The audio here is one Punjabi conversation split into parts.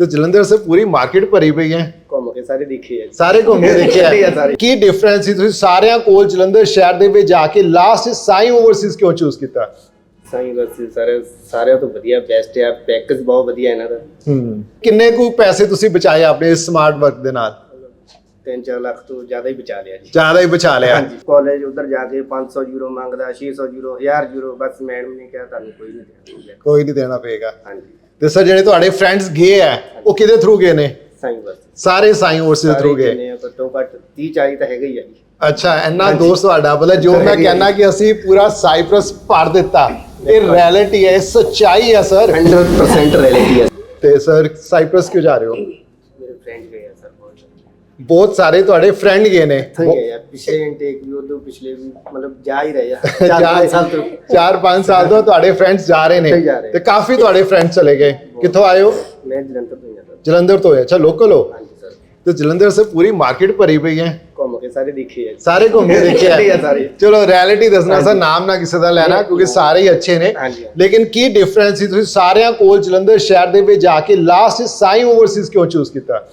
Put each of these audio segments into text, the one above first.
ਤੇ ਜਲੰਧਰ ਸੇ ਪੂਰੀ ਮਾਰਕੀਟ ਭਰੀ ਪਈ ਹੈ। ਘੁੰਮ ਕੇ ਸਾਰੇ ਦੇਖੇ ਆ। ਸਾਰੇ ਘੁੰਮ ਕੇ ਦੇਖੇ ਆ। ਕੀ ਡਿਫਰੈਂਸ ਸੀ? ਤੁਸੀਂ ਸਾਰਿਆਂ ਕੋਲ ਜਲੰਧਰ ਸ਼ਹਿਰ ਦੇ ਵਿੱਚ ਜਾ ਕੇ ਲਾਸਟ ਸਾਈ ਓਵਰਸੀਜ਼ ਕਿਉਂ ਚੂਜ਼ ਕੀਤਾ? ਸਾਈਂ ਵਰਸੀ ਸਾਰੇ ਸਾਰਿਆਂ ਤੋਂ ਵਧੀਆ ਬੈਸਟ ਆ। ਪੈਕੇਜ ਬਹੁਤ ਵਧੀਆ ਇਹਨਾਂ ਦਾ। ਹੂੰ। ਕਿੰਨੇ ਕੁ ਪੈਸੇ ਤੁਸੀਂ ਬਚਾਏ ਆਪਣੇ ਇਸ ਸਮਾਰਟ ਵਰਕ ਦੇ ਨਾਲ? 3-4 ਲੱਖ ਤੋਂ ਜ਼ਿਆਦਾ ਹੀ ਬਚਾ ਲਿਆ ਜੀ। ਜ਼ਿਆਦਾ ਹੀ ਬਚਾ ਲਿਆ। ਹਾਂਜੀ। ਕਾਲਜ ਉਧਰ ਜਾ ਕੇ 500 ਯੂਰੋ ਮੰਗਦਾ 600 ਯੂਰੋ 1000 ਯੂਰੋ ਬਸ ਮੈਡਮ ਨੇ ਕਿਹਾ ਤੁਹਾਨੂੰ ਕੋਈ ਨਹੀਂ ਦੇਣਾ। ਕੋਈ ਨਹੀਂ ਦੇਣਾ ਪਏਗਾ। ਹਾਂਜੀ। ਤੇ ਸਰ ਜਿਹੜੇ ਤੁਹਾਡੇ ਫਰੈਂਡਸ ਗਏ ਆ ਉਹ ਕਿਹਦੇ ਥਰੂ ਗਏ ਨੇ? ਸਾਈਂ ਵਰਸੀ ਸਾਰੇ ਸਾਈ ਓਵਰਸੀਜ਼ ਥਰੂ ਗਏ। ਨੇ ਘੱਟੋ ਘੱਟ 30 40 ਤਾਂ ਹੈਗਾ ਹੀ ਆ ਜੀ। ਅੱਛਾ ਇੰਨਾ ਦੋਸਤ ਤੁਹਾਡਾ ਬੋਲੇ ਜੋ ਮੈਂ ਕਹਿਣਾ ਕਿ ਅਸੀਂ ਪੂਰਾ ਸਾਈਪਰਸ ਭਰ ਦਿੱਤਾ। ਇਹ ਰਿਐਲਿਟੀ ਹੈ ਇਹ ਸੱਚਾਈ ਹੈ ਸਰ 100% ਰਿਐਲਿਟੀ ਹੈ। ਤੇ ਸਰ ਸਾਈਪਰਸ ਕਿਉਂ ਜਾ ਰਹੇ ਹੋ? ਮੇਰੇ ਫਰੈਂਡ ਗਏ ਆ ਸਰ ਬਹੁਤ। ਬਹੁਤ ਸਾਰੇ ਤੁਹਾਡੇ ਫਰੈਂਡ ਗਏ ਨੇ। ਸਹੀ ਹੈ ਯਾਰ ਪਿਛਲੇ ਇਨਟੇਕ ਵੀ ਉਦੋਂ ਪਿਛਲੇ ਵੀ ਮਤਲਬ ਜਾ ਹੀ ਰਹੇ ਆ। ਚਾਰ ਚਾਰ ਪੰਜ ਸਾਲ ਤੋਂ। ਚਾਰ ਪੰਜ ਸਾਲ ਤੋਂ ਤੁਹਾਡੇ ਫਰੈਂਡਸ ਜਾ ਰਹੇ ਨੇ। ਰਹੇ। ਤੇ ਕਾਫੀ ਤੁਹਾਡੇ ਫਰੈਂਡਸ ਚਲੇ ਗਏ। ਕਿੱਥੋਂ ਆਏ ਹੋ? ਮੈਂ ਜਲੰਧਰ ਤੋਂ ਹੀ ਸਰ। ਜਲੰਧਰ ਤੋਂ ਹੈ ਅੱਛਾ ਲੋਕਲ ਹੋ? ਹਾਂਜੀ ਸਰ। ਤੇ ਜਲੰਧਰ ਸੇ ਪੂਰੀ ਮਾਰਕੀਟ ਭਰੀ ਪਈ ਹੈ? ਘੁੰਮ ਕੇ ਸਾਰੇ ਦੇਖੇ ਆ। ਦੇਖਿਆ ਦੇਖੇ ਆ? ਸਾਰੇ। ਚਲੋ ਰਿਐਲਿਟੀ ਦੱਸਣਾ ਸਰ ਨਾਮ ਨਾ ਕਿਸੇ ਦਾ ਲੈਣਾ ਕਿਉਂਕਿ ਸਾਰੇ ਹੀ ਅੱਛੇ ਨੇ। ਹਾਂਜੀ। ਲੇਕਿਨ ਕੀ ਡਿਫਰੈਂਸ ਸੀ? ਤੁਸੀਂ ਸਾਰਿਆਂ ਕੋਲ ਜਲੰਧਰ ਸ਼ਹਿਰ ਦੇ ਵਿੱਚ ਜਾ ਕੇ ਲਾਸਟ ਸਾਈ ਓਵਰਸੀਜ਼ ਕਿਉਂ ਚੂਜ਼ ਕੀਤਾ?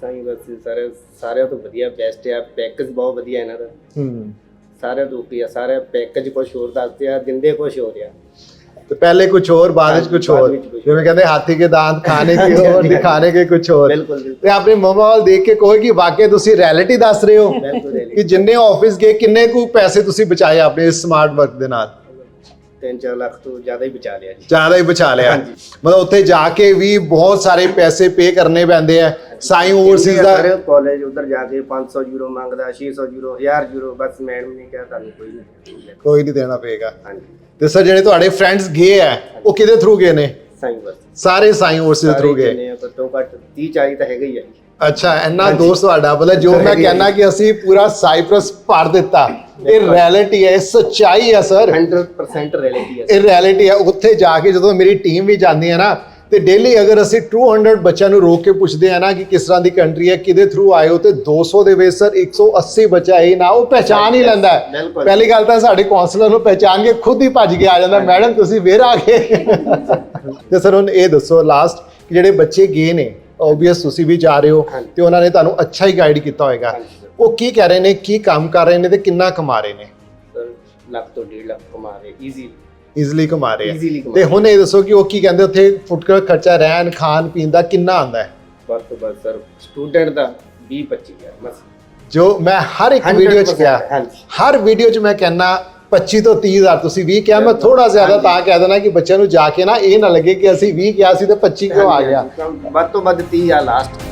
ਸਾਈਂ ਵਰਸੀ ਸਾਰੇ ਸਾਰਿਆਂ ਤੋਂ ਵਧੀਆ ਬੈਸਟ ਆ ਪੈਕੇਜ ਬਹੁਤ ਵਧੀਆ ਇਹਨਾਂ ਦਾ। ਹੂੰ। ਸਾਰਿਆਂ ਤੋਂ ਕੀ ਆ ਸਾਰੇ ਪੈਕੇਜ ਕੁਝ ਹੋਰ ਦੱਸਦੇ ਆ ਦਿੰਦੇ ਕੁਝ ਹੋਰ ਆ। ਤੇ ਪਹਿਲੇ ਕੁਝ ਹੋਰ ਬਾਅਦ ਵਿੱਚ ਹਾਂਜੀ, ਕੁਝ ਬਾਅਦ ਹੋਰ। ਵਿੱਚ ਕੁਛ ਜਿਵੇਂ ਕਹਿੰਦੇ ਹਾਥੀ ਕੇ ਦਾੰਤ ਖਾਣੇ ਕੇ ਹਾਂਜੀ, ਹੋਰ ਹਾਂਜੀ, ਦਿਖਾਣੇ ਕੇ ਕੁਝ ਹੋਰ। ਬਿਲਕੁਲ ਬਿਲਕੁਲ। ਤੇ ਆਪਣੇ ਮਮਾ ਵੱਲ ਦੇਖ ਕੇ ਕਹੋ ਕਿ ਵਾਕਈ ਤੁਸੀਂ ਰਿਐਲਿਟੀ ਦੱਸ ਰਹੇ ਹੋ? ਬਿਲਕੁਲ ਕਿ reality। ਜਿੰਨੇ ਆਫਿਸ ਗਏ ਕਿੰਨੇ ਕੁ ਪੈਸੇ ਤੁਸੀਂ ਬਚਾਏ ਆਪਣੇ ਇਸ ਸਮਾਰਟ ਵਰਕ ਦੇ ਨਾਲ? 3-4 ਲੱਖ ਤੋਂ ਜ਼ਿਆਦਾ ਹੀ ਬਚਾ ਲਿਆ ਜੀ। ਜ਼ਿਆਦਾ ਹੀ ਬਚਾ ਲਿਆ। ਹਾਂਜੀ। ਮਤਲਬ ਉੱਥੇ ਜਾ ਕੇ ਵੀ ਬਹੁਤ ਸਾਰੇ ਪੈਸੇ ਪੇ ਕਰਨੇ ਪੈਂਦੇ ਆ। ਸਾਈ ਓਵਰਸੀਜ਼ ਦਾ ਸਰ ਕਾਲਜ ਉਧਰ ਜਾ ਕੇ 500 ਯੂਰੋ ਮੰਗਦਾ 600 ਯੂਰੋ 1000 ਯੂਰੋ ਬਸ ਮੈਡਮ ਨੇ ਕਿਹਾ ਤੁਹਾਨੂੰ ਕੋਈ ਨਹੀਂ ਕੋਈ ਨਹੀਂ ਦੇਣਾ ਪਏਗਾ। ਹਾਂਜੀ। ਤੇ ਸਰ ਜਿਹੜੇ ਤੁਹਾਡੇ ਫਰੈਂਡਸ ਗਏ ਆ ਉਹ ਕਿਹਦੇ ਥਰੂ ਗਏ ਨੇ? ਸਾਈਂ ਵਰਸੀ ਸਾਰੇ ਸਾਈ ਓਵਰਸੀਜ਼ ਥਰੂ ਗਏ। ਨੇ ਘੱਟੋ ਘੱਟ 30 40 ਤਾਂ ਹੈਗਾ ਹੀ ਆ। ਅੱਛਾ ਇੰਨਾ ਦੋਸਤ ਤੁਹਾਡਾ ਬੋਲੇ ਜੋ ਮੈਂ ਕਹਿਣਾ ਕਿ ਅਸੀਂ ਪੂਰਾ ਸਾਈਪਰਸ ਭਰ ਦਿੱਤਾ। ਇਹ ਰਿਐਲਿਟੀ ਹੈ ਇਹ ਸੱਚਾਈ ਹੈ ਸਰ 100% ਰਿਐਲਿਟੀ ਹੈ। ਇਹ ਰਿਐਲਿਟੀ ਹੈ ਉੱਥੇ ਜਾ ਕੇ ਜਦੋਂ ਮੇਰੀ ਟੀਮ ਵੀ ਜਾਂਦੀ ਹੈ ਨਾ ਤੇ ਡੇਲੀ ਅਗਰ ਅਸੀਂ 200 ਬੱਚਿਆਂ ਨੂੰ ਰੋਕ ਕੇ ਪੁੱਛਦੇ ਆ ਨਾ ਕਿ ਕਿਸ ਤਰ੍ਹਾਂ ਦੀ ਕੰਟਰੀ ਹੈ ਕਿਹਦੇ ਥਰੂ ਆਏ ਹੋ ਤੇ 200 ਦੇ ਵਿੱਚ ਸਰ 180 ਬੱਚਾ ਇਹ ਨਾ ਉਹ ਪਹਿਚਾਨ ਹੀ ਲੈਂਦਾ ਹੈ। ਪਹਿਲੀ ਗੱਲ ਤਾਂ ਸਾਡੇ ਕਾਉਂਸਲਰ ਨੂੰ ਪਹਿਚਾਨ ਕੇ ਖੁਦ ਹੀ ਭੱਜ ਕੇ ਆ ਜਾਂਦਾ ਮੈਡਮ ਤੁਸੀਂ ਫੇਰ ਆ ਗਏ ਤੇ ਸਰ ਹੁਣ ਇਹ ਦੱਸੋ ਲਾਸਟ ਜਿਹੜੇ ਬੱਚੇ ਗਏ ਨੇ ਓਬਵੀਅਸ ਤੁਸੀਂ ਵੀ ਜਾ ਰਹੇ ਹੋ। ਤੇ ਉਹਨਾਂ ਨੇ ਤੁਹਾਨੂੰ ਅੱਛਾ ਹੀ ਗਾਈਡ ਕੀਤਾ ਹੋਏਗਾ। ਉਹ ਕੀ ਕਹਿ ਰਹੇ ਨੇ ਕੀ ਕੰਮ ਕਰ ਰਹੇ ਨੇ ਤੇ ਕਿੰਨਾ ਕਮਾ ਰਹੇ ਨੇ ਸਰ ਲੱਖ ਤੋਂ 1.5 ਲੱਖ ਕਮਾ ਰਹੇ ਈਜ਼ੀ ਈਜ਼ੀਲੀ ਕਮਾ ਰਹੇ ਆ ਤੇ ਹੁਣ ਇਹ ਦੱਸੋ ਕਿ ਉਹ ਕੀ ਕਹਿੰਦੇ ਉੱਥੇ ਫੁੱਟਕਰ ਖਰਚਾ ਰਹਿਣ ਖਾਣ ਪੀਣ ਦਾ ਕਿੰਨਾ ਆਉਂਦਾ ਹੈ? ਬਸ ਤੋਂ ਬਸ ਸਰ ਸਟੂਡੈਂਟ ਦਾ 20 25 ਹਜ਼ਾਰ ਬਸ। ਜੋ ਮੈਂ ਹਰ ਇੱਕ ਵੀਡੀਓ 'ਚ 100% ਕਿਹਾ। ਹਰ ਵੀਡੀਓ 'ਚ ਮੈਂ ਕਹਿੰਨਾ 25 ਤੋਂ 30 ਹਜ਼ਾਰ ਤੁਸੀਂ 20 ਕਿਹਾ ਮੈਂ ਥੋੜਾ ਜ਼ਿਆਦਾ। ਤਾਂ ਕਹਿ ਦੇਣਾ ਕਿ ਬੱਚਿਆਂ ਨੂੰ ਜਾ ਕੇ ਨਾ ਇਹ ਨਾ ਲੱਗੇ ਕਿ ਅਸੀਂ 20 ਕਿਹਾ ਸੀ ਤੇ 25 ਕਿਉਂ ਆ ਗਿਆ। ਵੱਧ ਤੋਂ ਵੱਧ 30 ਹਜ਼ਾਰ ਲਾਸਟ